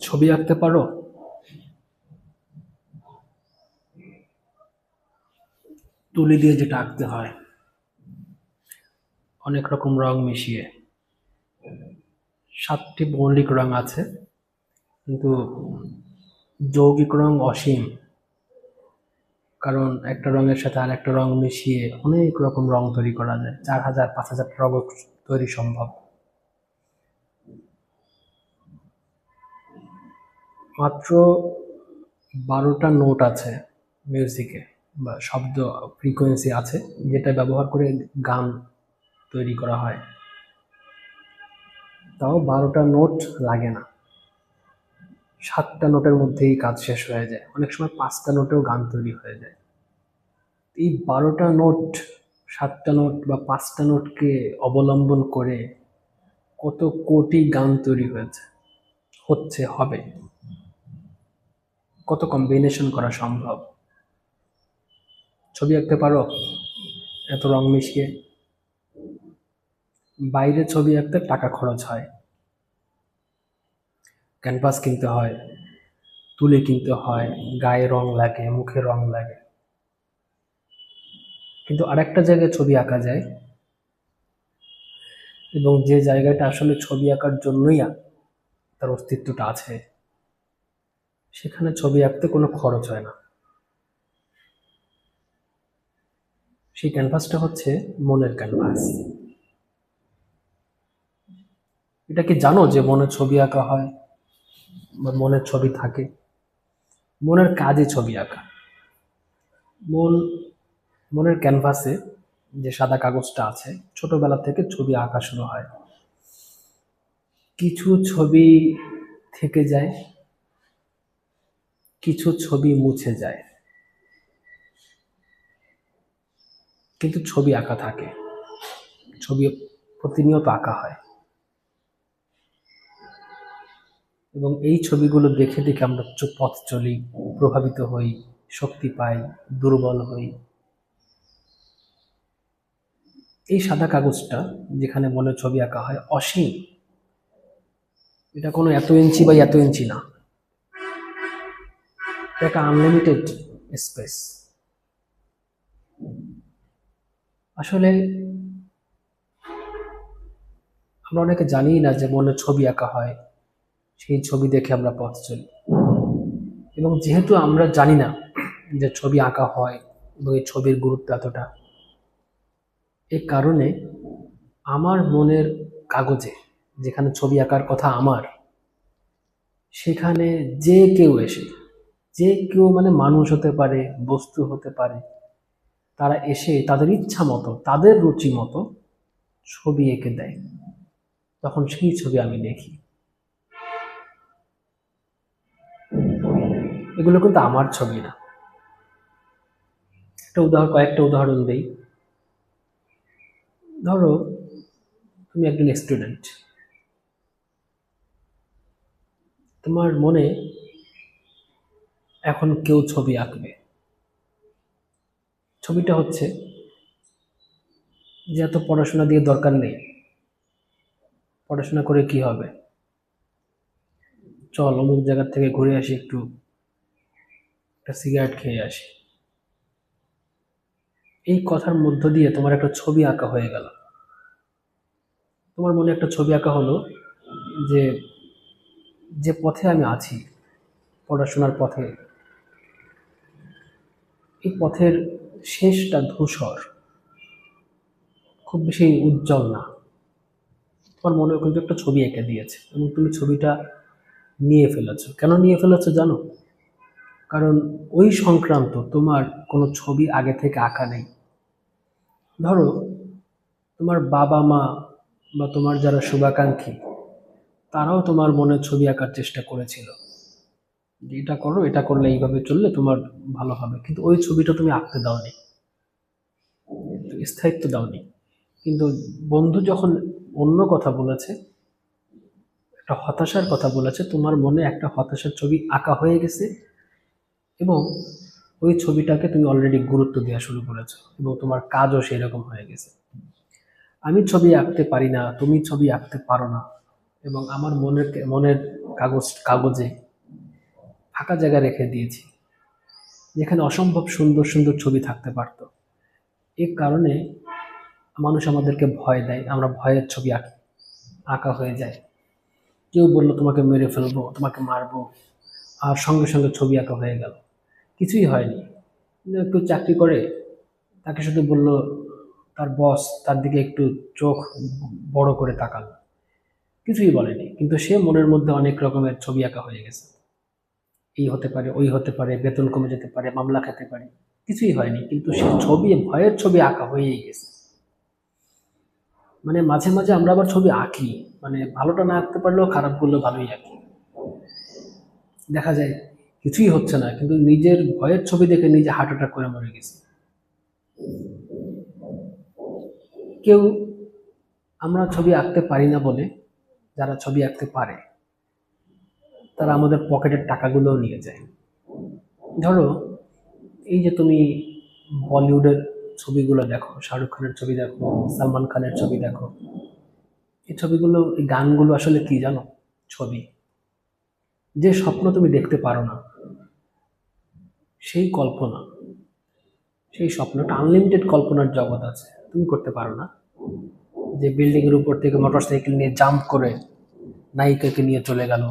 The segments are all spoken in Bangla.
ছবি আঁকতে পারো? তুলি দিয়ে যেটা আঁকতে হয়। অনেক রকম রং মিশিয়ে। সাতটি মৌলিক রং আছে, কিন্তু যৌগিক রং অসীম। কারণ একটা রঙের সাথে আর একটা রং মিশিয়ে অনেক রকম রং তৈরি করা যায়। চার হাজার, পাঁচ হাজার রং তৈরি সম্ভব। মাত্র বারোটা নোট আছে মিউজিকে বা শব্দ ফ্রিকোয়েন্সি আছে, যেটা ব্যবহার করে গান তৈরি করা হয়। তাও বারোটা নোট লাগে না। সাতটা নোটের মধ্যেই কাজ শেষ হয়ে যায়। অনেক সময় পাঁচটা নোটেও গান তৈরি হয়ে যায়। এই বারোটা নোট সাতটা নোট বা পাঁচটা নোটকে অবলম্বন করে কত কোটি গান তৈরি হয়েছে, হচ্ছে, হবে। কত কম্বিনেশন করা সম্ভব? ছবি আঁকতে পারো? এত রং মিশিয়ে। বাইরে ছবি আঁকতে টাকা খরচ হয়। ক্যানভাস কিনতে হয়, তুলি কিনতে হয়, গায়ে রং লাগে, মুখে রং লাগে। কিন্তু আরেকটা জায়গায় ছবি আঁকা যায়। এবং যে জায়গাটা আসলে ছবি আঁকার জন্যই তার অস্তিত্বটা আছে। সেখানে ছবি আঁকতে কোনো খরচ হয় না। সেই ক্যানভাসটা হচ্ছে মনের ক্যানভাস। এটা কি জানো যে মনের ছবি আঁকা হয় বা মনের ছবি থাকে? মনের কাজে ছবি আঁকা। মন, মনের ক্যানভাসে যে সাদা কাগজটা আছে, ছোটবেলা থেকে ছবি আঁকা শুরু হয়। কিছু ছবি থেকে যায় কিছু ছবি মুছে যায়। কিন্তু ছবি আঁকা থাকে। ছবি প্রতিনিয়ত আঁকা হয়। এবং এই ছবিগুলো দেখে দেখে আমরা পথ চলি, প্রভাবিত হই, শক্তি পাই, দুর্বল হই। এই সাদা কাগজটা যেখানে মনে ছবি আঁকা হয়, অসীম। এটা কোনো এত ইঞ্চি বা এত ইঞ্চি না। একটা আনলিমিটেড স্পেস আসলে, আমরা অনেকে জানি না যে মনে ছবি আঁকা হয়, সেই ছবি দেখে আমরা পথ চলি। এবং যেহেতু আমরা জানি না যে ছবি আঁকা হয় এবং এই ছবির গুরুত্ব এতটা, এ কারণে আমার মনের কাগজে যেখানে ছবি আঁকার কথা আমার, সেখানে যে কেউ এসে যে কেউ মানে মানুষ হতে পারে, বস্তু হতে পারে, তারা এসে তাদের ইচ্ছা মতো, তাদের রুচি মতো ছবি এঁকে দেয়। তখন সেই ছবি আমি দেখি। এগুলো কিন্তু আমার ছবি না। একটা উদাহরণ, কয়েকটা উদাহরণ দেই। ধরো, তুমি একজন স্টুডেন্ট তোমার মনে এখন কেউ ছবি আঁকবে। ছবিটা হচ্ছে যে এত পড়াশোনা দিয়ে দরকার নেই। পড়াশোনা করে কি হবে? চল, অমুক জায়গার থেকে ঘুরে আসি একটু। একটা সিগারেট খেয়ে আসি। এই কথার মধ্য দিয়ে তোমার একটা ছবি আঁকা হয়ে গেল। তোমার মনে একটা ছবি আঁকা হলো যে যে পথে আমি আছি, পড়াশোনার পথে। এই পথের শেষটা ধূসর। খুব বেশি উজ্জ্বল না। তোমার মনে কিন্তু একটা ছবি এঁকে দিয়েছে এবং তুমি ছবিটা নিয়ে ফেলেছো। কেন নিয়ে ফেলেছো জানো? কারণ ওই সংক্রান্ত তোমার কোনো ছবি আগে থেকে আঁকা নেই। ধরো, তোমার বাবা মা বা তোমার যারা শুভাকাঙ্ক্ষী, তারাও তোমার মনে ছবি আঁকার চেষ্টা করেছিল। এটা করো, এটা করলে এইভাবে চললে তোমার ভালো হবে। কিন্তু ওই ছবিটা তুমি আঁকতে দাওনি। স্থায়িত্ব দাওনি। কিন্তু বন্ধু যখন অন্য কথা বলেছে, একটা হতাশার কথা বলেছে, তোমার মনে একটা হতাশার ছবি আঁকা হয়ে গেছে এবং ওই ছবিটাকে তুমি অলরেডি গুরুত্ব দেওয়া শুরু করেছ এবং তোমার কাজও সেই রকম হয়ে গেছে। আমি ছবি আঁকতে পারি না, তুমি ছবি আঁকতে পারো না এবং আমার মনের মনের কাগজ, কাগজে ফাঁকা জায়গা রেখে দিয়েছি, যেখানে অসম্ভব সুন্দর সুন্দর ছবি থাকতে পারত। এর কারণে মানুষ আমাদেরকে ভয় দেয়, আমরা ভয়ের ছবি আঁকি, আঁকা হয়ে যায়। কেউ বলল, তোমাকে মেরে ফেলব, তোমাকে মারবো। আর সঙ্গে সঙ্গে ছবি আঁকা হয়ে গেল। কিছুই হয়নি। কেউ চাকরি করে, তাকে শুধু বলল, তার বস তার দিকে একটু চোখ বড় করে তাকালো। কিছুই বলেনি, কিন্তু সে মনের মধ্যে অনেক রকমের ছবি আঁকা হয়ে গেছে। এই হতে পারে, ওই হতে পারে, বেতন কমে যেতে পারে, মামলা খেতে পারে, কিছুই হয়নি। কিন্তু সে ছবি, ভয়ের ছবি আঁকা হয়েই গেছে। মানে মাঝে মাঝে আমরা আবার ছবি আঁকি। মানে ভালোটা না আঁকতে পারলেও খারাপ খারাপগুলো ভালোই আঁকি। দেখা যায়, কিছুই হচ্ছে না, কিন্তু নিজের ভয়ের ছবি দেখে নিজে হার্ট অ্যাটাক করে মরে গেছে। কেউ আমরা ছবি আঁকতে পারি না বলে যারা ছবি আঁকতে পারে তারা আমাদের পকেটের টাকাগুলোও নিয়ে যায়। ধরো, এই যে তুমি বলিউডের ছবিগুলো দেখো, শাহরুখ খানের ছবি দেখো, সালমান খানের ছবি দেখো, এই ছবিগুলো, এই গানগুলো আসলে কি জানো? ছবি। যে স্বপ্ন তুমি দেখতে পারো না, সেই কল্পনা। সেই স্বপ্নটা আনলিমিটেড কল্পনার জগৎ আছে। তুমি করতে পারো না। যে বিল্ডিংয়ের উপর থেকে মোটরসাইকেল নিয়ে জাম্প করে নায়িকাকে নিয়ে চলে গেল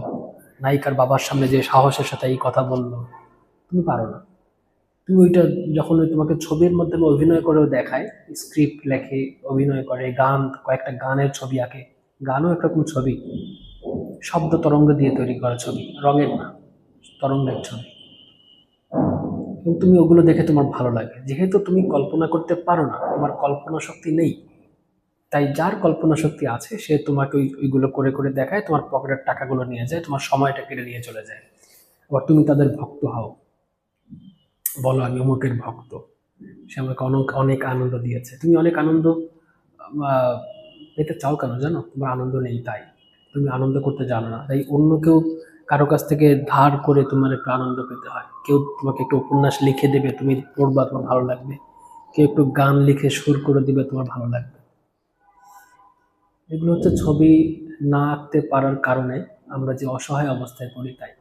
নায়িকার বাবার সামনে যে সাহসের সাথে এই কথা বলল, তুমি পারো না। তুমি ওইটা যখন ওই তোমাকে ছবির মাধ্যমে অভিনয় করেও দেখায় স্ক্রিপ্ট লেখে, অভিনয় করে, গান, কয়েকটা গানের ছবি আঁকে, গানও একরকম ছবি, শব্দ তরঙ্গ দিয়ে তৈরি করা ছবি, রঙের না, তরঙ্গের ছবি। এবং তুমি ওগুলো দেখে তোমার ভালো লাগে। যেহেতু তুমি কল্পনা করতে পারো না, তোমার কল্পনা শক্তি নেই। তাই যার কল্পনা শক্তি আছে, সে তোমাকে ওই, ওইগুলো করে করে দেখায়, তোমার পকেটের টাকাগুলো নিয়ে যায়, তোমার সময়টা কেটে নিয়ে চলে যায়। আবার তুমি তাদের ভক্ত হও। বলো, আমি অমুকের ভক্ত। সে আমাকে অনেক অনেক আনন্দ দিয়েছে। তুমি অনেক আনন্দ পেতে চাও কেন জানো? তোমার আনন্দ নেই তাই। তুমি আনন্দ করতে জানো না। তাই অন্য কেউ কারও কাছ থেকে ধার করে তোমার একটু আনন্দ পেতে হয়। কেউ তোমাকে একটু উপন্যাস লিখে দেবে, তুমি পড়বা, তোমার ভালো লাগবে। কেউ একটু গান লিখে সুর করে দিবে, তোমার ভালো লাগবে। এগুলো হচ্ছে ছবি না আঁকতে পারার কারণে আমরা যে অসহায় অবস্থায় পড়ি তাই।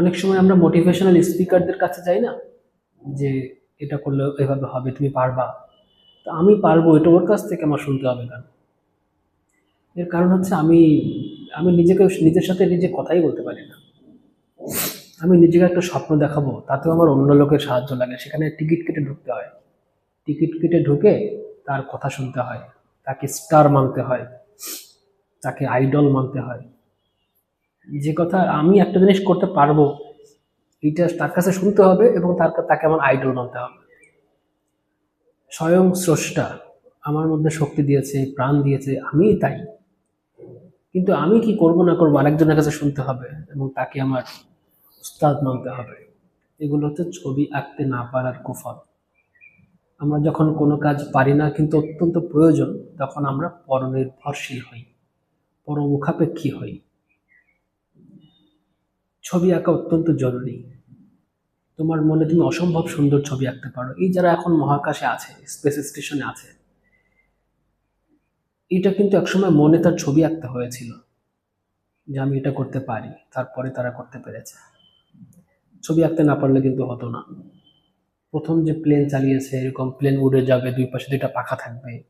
অনেক সময় আমরা মোটিভেশনাল স্পিকারদের কাছে যাই না, যে এটা করলে এভাবে হবে, তুমি পারবা। তো আমি পারব, এটা ওর কাছ থেকে আমার শুনতে হবে কেন? এর কারণ হচ্ছে আমি আমি নিজেকে, নিজের সাথে নিজে কথাই বলতে পারি না। আমি নিজেকে একটা স্বপ্ন দেখাবো, তাতেও আমার অন্য লোকের সাহায্য লাগে, সেখানে টিকিট কেটে ঢুকতে হয়। টিকিট কেটে ঢুকে তার কথা শুনতে হয়, তাকে স্টার মানতে হয়, তাকে আইডল মানতে হয়। যে কথা আমি একটা জিনিস করতে পারব, এটা তার কাছে শুনতে হবে এবং তার তাকে আমার আইডল মানতে হবে। স্বয়ং স্রষ্টা আমার মধ্যে শক্তি দিয়েছে, প্রাণ দিয়েছে, আমি তাই। কিন্তু আমি কি করব না করব আরেকজনের কাছে শুনতে হবে এবং তাকে আমার উস্তাদ মানতে হবে। এগুলো হচ্ছে ছবি আঁকতে না পারার কুফল। আমরা যখন কোনো কাজ পারি না কিন্তু অত্যন্ত প্রয়োজন, তখন আমরা পরনির্ভরশীল হই, পরমুখাপেক্ষী হই। ছবি আঁকা অত্যন্ত জরুরি। তোমার মনে তুমি অসম্ভব সুন্দর ছবি আঁকতে পারো। এই যারা এখন মহাকাশে আছে স্পেস স্টেশনে আছে, এটা কিন্তু একসময় মনে তার ছবি আঁকতে হয়েছিল যে আমি এটা করতে পারি, তারপরে তারা করতে পেরেছে। ছবি আঁকতে না পারলে কিন্তু হতো না। প্রথম যে প্লেন চালিয়েছে, এরকম প্লেন উড়ে যাবে, দুই পাশে দুইটা পাখা থাকবে,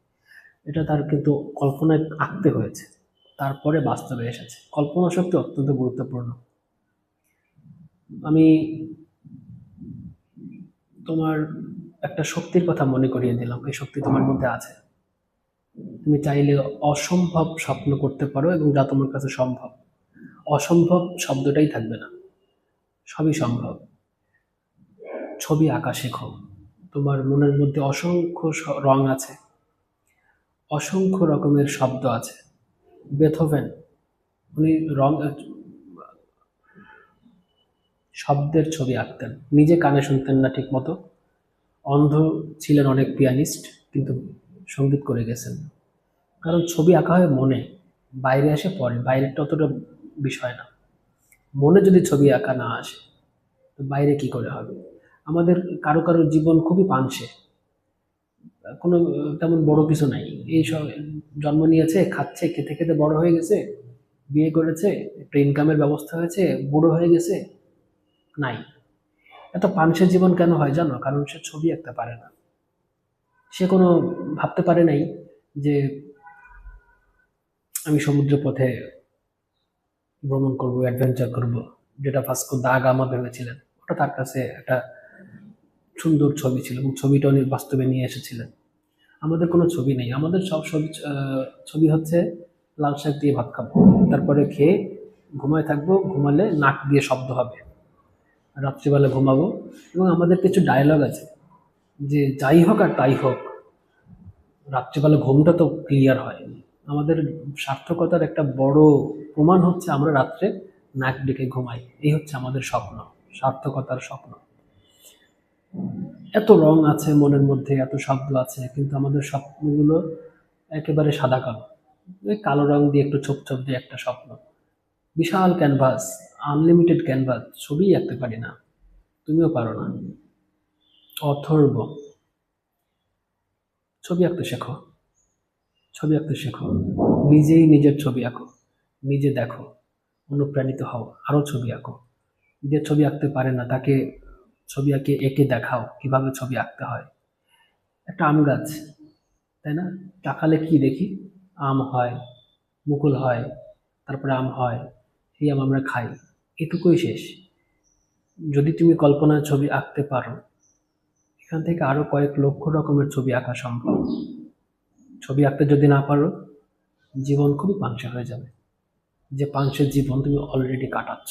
এটা তার কিন্তু কল্পনায় আঁকতে হয়েছে। তারপরে বাস্তবে এসেছে। কল্পনা শক্তি অত্যন্ত গুরুত্বপূর্ণ। আমি তোমার একটা শক্তির কথা মনে করিয়ে দিলাম। এই শক্তি তোমার মধ্যে আছে। তুমি চাইলে অসম্ভব স্বপ্ন করতে পারো এবং যা তোমার কাছে সম্ভব। অসম্ভব শব্দটাই থাকবে না। সবই সম্ভব। ছবি আঁকা শেখো। তোমার মনের মধ্যে অসংখ্য রং আছে। অসংখ্য রকমের শব্দ আছে। বেথোভেন, উনি রং শব্দের ছবি আঁকতেন। নিজে কানে শুনতেন না ঠিক মতো অন্ধ ছিলেন অনেক পিয়ানিস্ট, কিন্তু সংগীত করে গেছেন। কারণ ছবি আঁকা হয় মনে। বাইরে আসে পরে বাইরেটা অতটা বিষয় না। মনে যদি ছবি আঁকা না আসে, তো বাইরে কি করে হবে? আমাদের কারও কারও জীবন খুবই পানসে কোনো তেমন বড় কিছু নাই। এই সব জন্ম নিয়েছে, খাচ্ছে, খেতে খেতে বড় হয়ে গেছে, বিয়ে করেছে, একটা ইনকামের ব্যবস্থা হয়েছে, বুড়ো হয়ে গেছে, নাই। এত পাংশের জীবন কেন হয় জানো? কারণ সে ছবি আঁকতে পারে না। সে কোনো ভাবতে পারে নাই যে আমি সমুদ্র পথে ভ্রমণ করব অ্যাডভেঞ্চার করব, যেটা ভাস্কো দা গামা ভেবেছিলেন। ওটা তার কাছে একটা সুন্দর ছবি ছিল এবং ছবিটা উনি বাস্তবে নিয়ে এসেছিলেন। আমাদের কোনো ছবি নেই। আমাদের সব ছবি ছবি হচ্ছে লাল শাক দিয়ে ভাত খাব। তারপরে খেয়ে ঘুমায় থাকব, ঘুমালে নাক দিয়ে শব্দ হবে। রাত্রিবেলা ঘুমাবো এবং আমাদের কিছু ডায়লগ আছে। যে যাই হোক আর তাই হোক, রাত্রিবেলা ঘুমটা তো ক্লিয়ার হয় আমাদের সার্থকতার একটা বড় প্রমাণ হচ্ছে আমরা রাত্রে নাক ডেকে ঘুমাই। এই হচ্ছে আমাদের স্বপ্ন, সার্থকতার স্বপ্ন। এত রং আছে মনের মধ্যে, এত শব্দ আছে, কিন্তু আমাদের স্বপ্নগুলো একেবারে সাদা কালো। ওই কালো রং দিয়ে একটু ছোপ ছোপ দিয়ে একটা স্বপ্ন। বিশাল ক্যানভাস, আনলিমিটেড ক্যানভাস, ছবি আঁকতে পারি না। তুমিও পারো না। অথর্ব। ছবি আঁকতে শেখো। ছবি আঁকতে শেখো। নিজেই নিজের ছবি আঁকো। নিজে দেখো। অনুপ্রাণিত হও। আরও ছবি আঁকো। যে ছবি আঁকতে পারে না, তাকে ছবি আঁকে, এঁকে দেখাও, কীভাবে ছবি আঁকতে হয়। একটা আম গাছ, তাই না? তাকালে কি দেখি? আম হয়, মুকুল হয়, তারপরে আম হয়, সেই আম আমরা খাই। এটুকুই শেষ। যদি তুমি কল্পনার ছবি আঁকতে পারো, এখান থেকে আরও কয়েক লক্ষ রকমের ছবি আঁকা সম্ভব। ছবি আঁকতে যদি না পারো, জীবন খুবই পাংশে হয়ে যাবে। যে পাংশের জীবন তুমি অলরেডি কাটাচ্ছ।